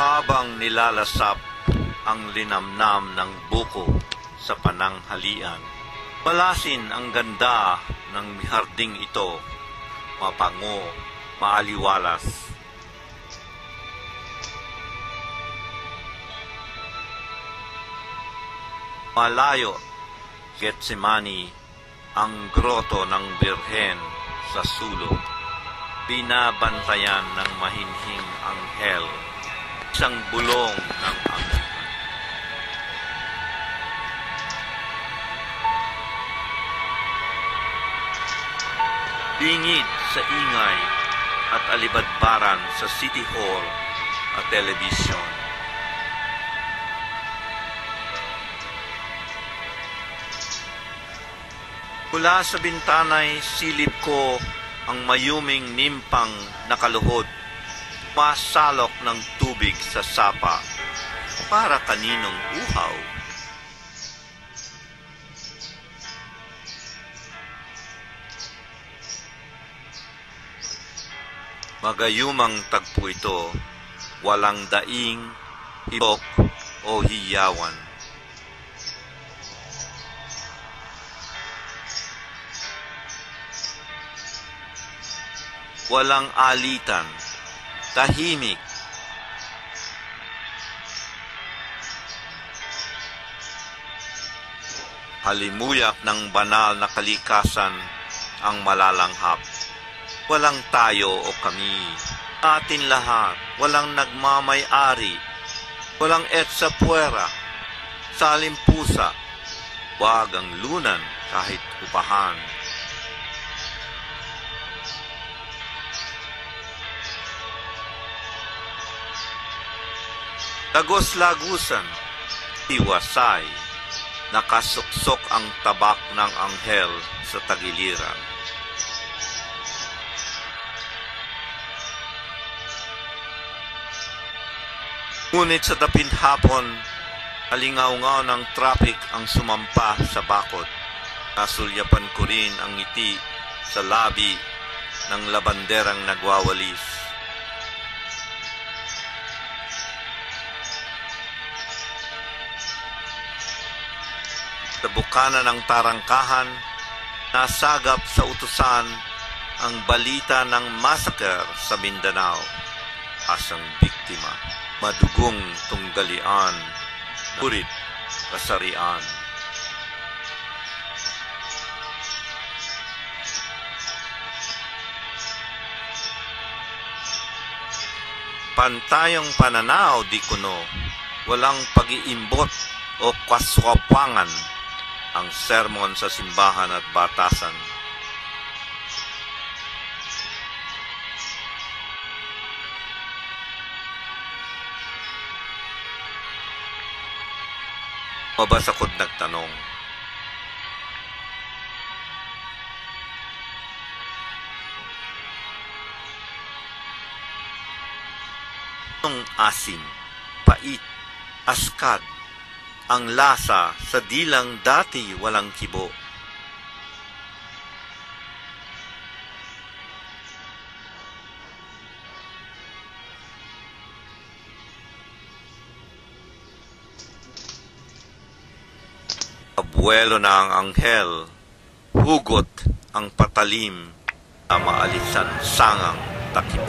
habang nilalasap ang linamnam ng buko sa pananghalian. Malasin ang ganda ng harding ito, mapango, maaliwalas. Malayo, Getsemani, ang groto ng Birhen sa sulok. Binabantayan ng mahinhing anghel, isang bulong ng anghel. Bingid sa ingay at alibadbaran sa City Hall at telebisyon. Mula sa bintanay, silip ko ang mayuming nimpang nakaluhod. Masalok ng tubig sa sapa. Para kaninong uhaw. Magayumang tagpo ito, walang daing, hibok o hiyawan. Walang alitan, tahimik. Halimuyak ng banal na kalikasan ang malalanghap. Walang tayo o kami. Atin lahat, walang nagmamay-ari. Walang etsa puwera. Salim pusa. Wag ang lunan kahit upahan. Tagos-lagusan, iwasay, nakasuksok ang tabak ng anghel sa tagiliran. Ngunit sa taping hapon, alingaw-ngaw ng traffic ang sumampa sa bakod. Nasulyapan ko rin ang ngiti sa labi ng labanderang nagwawalis. Sa bukana ng tarangkahan, nasagap sa utusan ang balita ng massacre sa Mindanao. Asang biktima, madugong tunggalian, purit, kasarian. Pantayong pananaw di kuno, walang pag-iimbot o kaswapangan ang sermon sa simbahan at batasan. Mabasakot nagtanong. Anong asim, pait, askad, ang lasa sa dilang dati walang kibo. Abuelo na ang anghel, hugot ang patalim na maalisan sangang takip